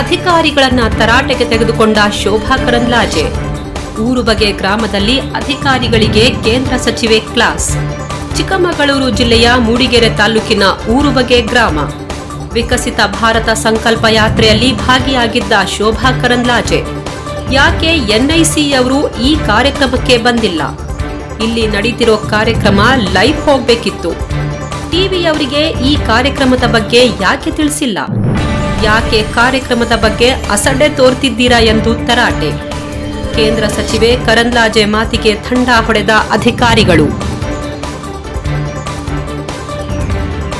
ಅಧಿಕಾರಿಗಳನ್ನ ತರಾಟೆಗೆ ತೆಗೆದುಕೊಂಡ ಶೋಭಾ ಕರಂದ್ಲಾಜೆ. ಊರು ಬಗೆ ಗ್ರಾಮದಲ್ಲಿ ಅಧಿಕಾರಿಗಳಿಗೆ ಕೇಂದ್ರ ಸಚಿವೆ ಕ್ಲಾಸ್. ಚಿಕ್ಕಮಗಳೂರು ಜಿಲ್ಲೆಯ ಮೂಡಿಗೆರೆ ತಾಲೂಕಿನ ಊರು ಬಗೆ ಗ್ರಾಮ. ವಿಕಸಿತ ಭಾರತ ಸಂಕಲ್ಪ ಯಾತ್ರೆಯಲ್ಲಿ ಭಾಗಿಯಾಗಿದ್ದ ಶೋಭಾ ಕರಂದ್ಲಾಜೆ. ಯಾಕೆ ಎನ್ಐಸಿಯವರು ಈ ಕಾರ್ಯಕ್ರಮಕ್ಕೆ ಬಂದಿಲ್ಲ? ಇಲ್ಲಿ ನಡೀತಿರೋ ಕಾರ್ಯಕ್ರಮ ಲೈವ್ ಹೋಗಬೇಕಿತ್ತು. ಟಿವಿಯವರಿಗೆ ಈ ಕಾರ್ಯಕ್ರಮದ ಬಗ್ಗೆ ಯಾಕೆ ತಿಳಿಸಿಲ್ಲ? ಯಾಕೆ ಕಾರ್ಯಕ್ರಮದ ಬಗ್ಗೆ ಅಸಡ್ಡೆ ತೋರ್ತಿದ್ದೀರಾ ಎಂದು ತರಾಟೆ. ಕೇಂದ್ರ ಸಚಿವೆ ಕರಂದ್ಲಾಜೆ ಮಾತಿಗೆ ಥಂಡ ಹೊಡೆದ ಅಧಿಕಾರಿಗಳು.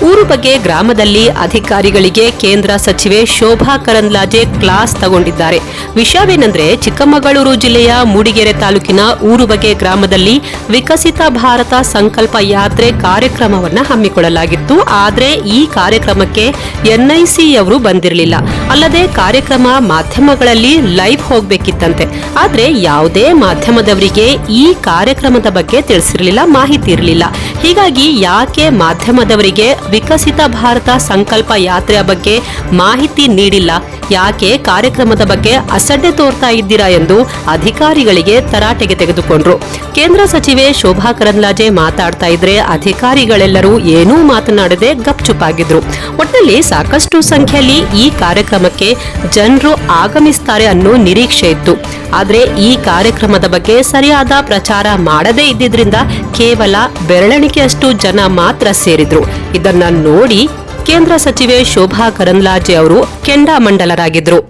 ಊರು ಬಗ್ಗೆ ಗ್ರಾಮದಲ್ಲಿ ಅಧಿಕಾರಿಗಳಿಗೆ ಕೇಂದ್ರ ಸಚಿವೆ ಶೋಭಾ ಕರಂದ್ಲಾಜೆ ಕ್ಲಾಸ್ ತಗೊಂಡಿದ್ದಾರೆ. ವಿಷಯವೇನೆಂದ್ರೆ ಚಿಕ್ಕಮಗಳೂರು ಜಿಲ್ಲೆಯ ಮೂಡಿಗೆರೆ ತಾಲೂಕಿನ ಊರು ಬಗ್ಗೆ ಗ್ರಾಮದಲ್ಲಿ ವಿಕಸಿತ ಭಾರತ ಸಂಕಲ್ಪ ಯಾತ್ರೆ ಕಾರ್ಯಕ್ರಮವನ್ನ ಹಮ್ಮಿಕೊಳ್ಳಲಾಗಿತ್ತು. ಆದರೆ ಈ ಕಾರ್ಯಕ್ರಮಕ್ಕೆ ಎನ್ಐಸಿಯವರು ಬಂದಿರಲಿಲ್ಲ. ಅಲ್ಲದೆ ಕಾರ್ಯಕ್ರಮ ಮಾಧ್ಯಮಗಳಲ್ಲಿ ಲೈವ್ ಹೋಗಬೇಕಿತ್ತಂತೆ. ಆದರೆ ಯಾವುದೇ ಮಾಧ್ಯಮದವರಿಗೆ ಈ ಕಾರ್ಯಕ್ರಮದ ಬಗ್ಗೆ ತಿಳಿಸಿರಲಿಲ್ಲ, ಮಾಹಿತಿ ಇರಲಿಲ್ಲ. ಹೀಗಾಗಿ ಯಾಕೆ ಮಾಧ್ಯಮದವರಿಗೆ ವಿಕಸಿತ ಭಾರತ ಸಂಕಲ್ಪ ಯಾತ್ರೆಯ ಬಗ್ಗೆ ಮಾಹಿತಿ ನೀಡಿಲ್ಲ. ಯಾಕೆ ಕಾರ್ಯಕ್ರಮದ ಬಗ್ಗೆ ಅಸಡ್ಡೆ ತೋರ್ತಾ ಇದ್ದೀರಾ ಎಂದು ಅಧಿಕಾರಿಗಳಿಗೆ ತರಾಟೆಗೆ ತೆಗೆದುಕೊಂಡ್ರು. ಕೇಂದ್ರ ಸಚಿವೆ ಶೋಭಾ ಕರಂದ್ಲಾಜೆ ಮಾತಾಡ್ತಾ ಇದ್ರೆ ಅಧಿಕಾರಿಗಳೆಲ್ಲರೂ ಏನೂ ಮಾತನಾಡದೆ ಗಪ್ಚುಪಾಗಿದ್ರು. ಒಟ್ಟಲ್ಲಿ ಸಾಕಷ್ಟು ಸಂಖ್ಯೆಯಲ್ಲಿ ಈ ಕಾರ್ಯಕ್ರಮಕ್ಕೆ ಜನರು ಆಗಮಿಸ್ತಾರೆ ಅನ್ನೋ ನಿರೀಕ್ಷೆ ಇತ್ತು. ಆದ್ರೆ ಈ ಕಾರ್ಯಕ್ರಮದ ಬಗ್ಗೆ ಸರಿಯಾದ ಪ್ರಚಾರ ಮಾಡದೇ ಇದ್ದಿದ್ರಿಂದ ಕೇವಲ ಬೆರಳೆಣಿಕೆಯಷ್ಟು ಜನ ಮಾತ್ರ ಸೇರಿದ್ರು. ಇದನ್ನ ನೋಡಿ ಕೇಂದ್ರ ಸಚಿವೆ ಶೋಭಾ ಕರಂದ್ಲಾಜೆ ಅವರು ಕೆಂಡಾಮಂಡಲರಾಗಿದ್ದರು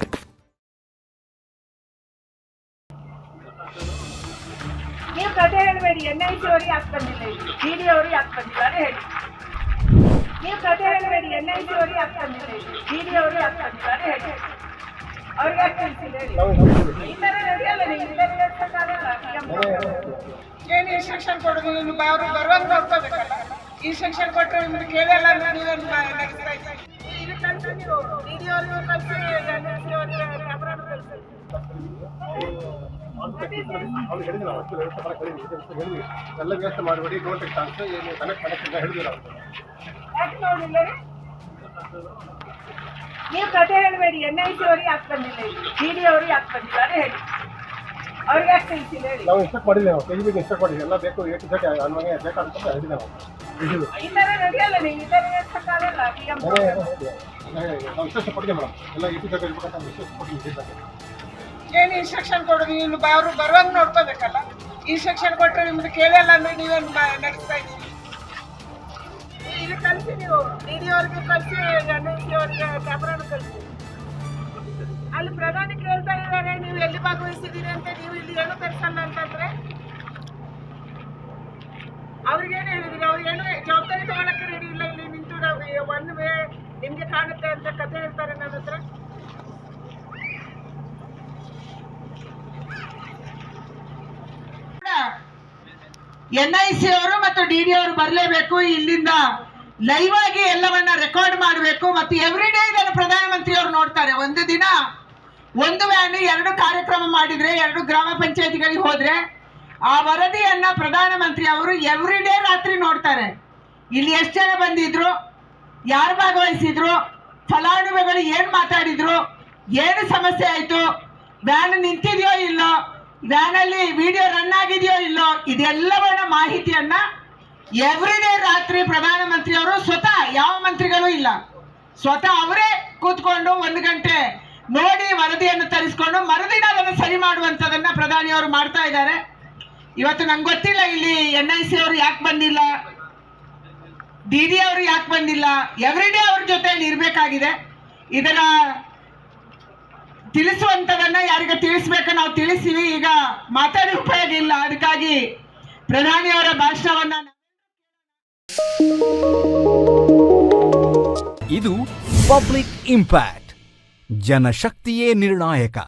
ಏನು ಇನ್ಸ್ಟ್ರಕ್ಷನ್ ಕೊಡೋದು? ನಿಮ್ಗೆ ಅವರು ಬರುವಾಗ ನೋಡ್ಕೋಬೇಕಲ್ಲ. ಇನ್ಸ್ಟ್ರಕ್ಷನ್ ಕೊಟ್ಟರೆ ನಿಮ್ಗೆ ಕೇಳಲ್ಲ ಅಂದ್ರೆ ನೀವೇನು ನಡೆಸ್ತಾ ಇದ್ದೀರಿ? ಇದು ಕಲಿಸಿ ನೀವು ಡಿ ಡಿ ಅವ್ರಿಗೂ ಕಲಿಸಿ ಎನ್ ಐ ಸಿ ಅವರಿಗೆ ಕ್ಯಾಮ್ರಾನು ಕಲಿಸಿ ಅವ್ರು. ಹೇಳಿದ್ರು ಅಷ್ಟು ವ್ಯವಸ್ಥೆ ಮಾಡಕ್ಕೆ ಇದು ಅಂತ ಹೇಳಿದ್ವಿ ಎಲ್ಲ ವ್ಯವಸ್ಥೆ ಮಾಡಬೇಡಿ ಡೋಂಟ್ ಟೇಕ್ ಚಾನ್ಸ್ ಏನು ಕನೆಕ್ಟ್ ಕನೆಕ್ಟ್ ಅಂತ ಹೇಳಿದ್ರು ನಾವು ಯಾಕೆ ನೋಡಿಲ್ಲ ರೀ? ನೀವು ಕಥೆ ಹೇಳಬೇಡಿ ಎನ್ ಐ ಸಿ ಅವ್ರಿಗೆ ಯಾಕೆ ಬಂದಿಲ್ಲ ಇಲ್ಲಿ? ಡಿ ಡಿ ಅವರು ಯಾಕೆ ಬಂದಿಲ್ಲ? ಅದೇ ಹೇಳಿ ಅವ್ರಿಗೆ ಯಾಕೆ ತಿಳಿಸಿಲ್ಲ ಹೇಳಿ ನಾವು ಇಷ್ಟ ಕೊಡಿದ್ವಿ ನಾವು ಕೆ ಜಿ ಇಷ್ಟ ಕೊಡಿದ್ವಿ ಎಲ್ಲ ಬೇಕು ಏಟು ಜೊತೆ ಅನ್ನೋಂಗೆ ಬೇಕಾದಂತ ಹೇಳಿದ್ವಿ ನಾವು ನೀವು. ಇನ್ಸ್ಟ್ರಕ್ಷನ್ ಕೊಟ್ಟಿದ್ದೆ ಮೇಡಮ್. ಎಲ್ಲ ಏಟು ಜೊತೆ ಇರ್ಬೇಕಂತ ನಾವು ಇನ್ಸ್ಟ್ರಕ್ಷನ್ ಕೊಟ್ಟಿದ್ದೀವಿ ಏನು ಇನ್ಸ್ಟ್ರಕ್ಷನ್ ಕೊಡೋದು? ನೀವು ಅವರು ಬರುವಾಗ ನೋಡ್ಕೋಬೇಕಲ್ಲ. ಇನ್ಸ್ಟ್ರಕ್ಷನ್ ಕೊಟ್ಟರೆ ನಿಮ್ದು ಕೇಳಲ್ಲ ಅಂದ್ರೆ ನೀವೇನು ನಡೆಸ್ತಾ ಇದ್ದೀವಿ ಇದು ಕಲಿಸಿ ನೀವು. ಡಿ ಡಿ ಅವ್ರಿಗೆ ಕಲಿಸಿ ಎನ್ ಐ ಸಿ ಅವ್ರಿಗೆ ಕ್ಯಾಮ್ರಾನು ಕಲಿಸಿ ಅಲ್ಲಿ ಪ್ರಧಾನಿ ಕೇಳ್ತಾ ಎಲ್ಲಿ ಭಾಗವಹಿಸಿದ್ದೀರಿ ಅಂತ ನೀವು ಇಲ್ಲಿ ಏನು ತರಿಸಲ್ಲ ಅಂತಂದ್ರೆ? ಅವ್ರಿಗೇನು ಹೇಳಿದ್ರಿ? ಅವ್ರಿಗೇನು ಜವಾಬ್ದಾರಿ ತಗೊಳಕ್ಕೆ ರೆಡಿ ಇಲ್ಲ. ಇಲ್ಲಿ ನಿಂತು ನಾವು ಒನ್ ವೇ ನಿಮ್ಗೆ ಕಾಣುತ್ತೆ ಅಂತ ಕತೆ ಹೇಳ್ತಾರೆ ನನ್ನ ಹತ್ರ. ಎನ್ ಐ ಸಿ ಅವರು ಮತ್ತು ಡಿ ಡಿ ಅವರು ಬರಲೇಬೇಕು. ಇಲ್ಲಿಂದ ಲೈವ್ ಆಗಿ ಎಲ್ಲವನ್ನ ರೆಕಾರ್ಡ್ ಮಾಡಬೇಕು. ಮತ್ತು ಎವ್ರಿ ಡೇ ಇದನ್ನು ಪ್ರಧಾನಮಂತ್ರಿ ಅವರು ನೋಡ್ತಾರೆ. ಒಂದು ದಿನ ಒಂದು ವ್ಯಾನ್ ಎರಡು ಕಾರ್ಯಕ್ರಮ ಮಾಡಿದ್ರೆ, ಎರಡು ಗ್ರಾಮ ಪಂಚಾಯತಿಗಳಿಗೆ ಹೋದ್ರೆ, ಆ ವರದಿಯನ್ನ ಪ್ರಧಾನಮಂತ್ರಿ ಅವರು ಎವ್ರಿ ಡೇ ರಾತ್ರಿ ನೋಡ್ತಾರೆ. ಇಲ್ಲಿ ಎಷ್ಟು ಜನ ಬಂದಿದ್ರು, ಯಾರು ಭಾಗವಹಿಸಿದ್ರು, ಫಲಾನುಭವಿಗಳು ಏನು ಮಾತಾಡಿದ್ರು, ಏನು ಸಮಸ್ಯೆ ಆಯಿತು, ವ್ಯಾನ್ ನಿಂತಿದೆಯೋ ಇಲ್ಲೋ, ವ್ಯಾನಲ್ಲಿ ವಿಡಿಯೋ ರನ್ ಆಗಿದೆಯೋ ಇಲ್ಲೋ, ಇದೆಲ್ಲವನ್ನ ಮಾಹಿತಿಯನ್ನ ಎವ್ರಿ ಡೇ ರಾತ್ರಿ ಪ್ರಧಾನ ಮಂತ್ರಿಯವರು ಸ್ವತಃ ಯಾವ ಮಂತ್ರಿಗಳು ಇಲ್ಲ. ಸ್ವತಃ ಅವರೇ ಕೂತ್ಕೊಂಡು ಒಂದು ಗಂಟೆ ನೋಡಿ ವರದಿಯನ್ನು ತರಿಸ್ಕೊಂಡು ಮರುದಿನ ಅದನ್ನು ಸರಿ ಮಾಡುವಂಥದ್ದನ್ನ ಪ್ರಧಾನಿಯವರು ಮಾಡ್ತಾ ಇದ್ದಾರೆ. ಇವತ್ತು ನಂಗೆ ಗೊತ್ತಿಲ್ಲ ಇಲ್ಲಿ ಎನ್ ಐ ಸಿ ಅವರು ಯಾಕೆ ಬಂದಿಲ್ಲ. ಡಿ ಅವರು ಯಾಕೆ ಬಂದಿಲ್ಲ. ಎವ್ರಿ ಡೇ ಅವ್ರ ಜೊತೆಯಲ್ಲಿ ಇರಬೇಕಾಗಿದೆ. ಇದರ ತಿಳಿಸುವಂಥದನ್ನ ಯಾರಿಗೆ ತಿಳಿಸ್ಬೇಕು ನಾವು ತಿಳಿಸಿವಿ ಈಗ ಮಾತಾಡಿ ಉಪಯೋಗ ಇಲ್ಲ. ಅದಕ್ಕಾಗಿ ಪ್ರಧಾನಿಯವರ ಭಾಷಣವನ್ನ ಇದು ಪಬ್ಲಿಕ್ ಇಂಪ್ಯಾಕ್ಟ್. ಜನಶಕ್ತಿಯೇ ನಿರ್ಣಾಯಕ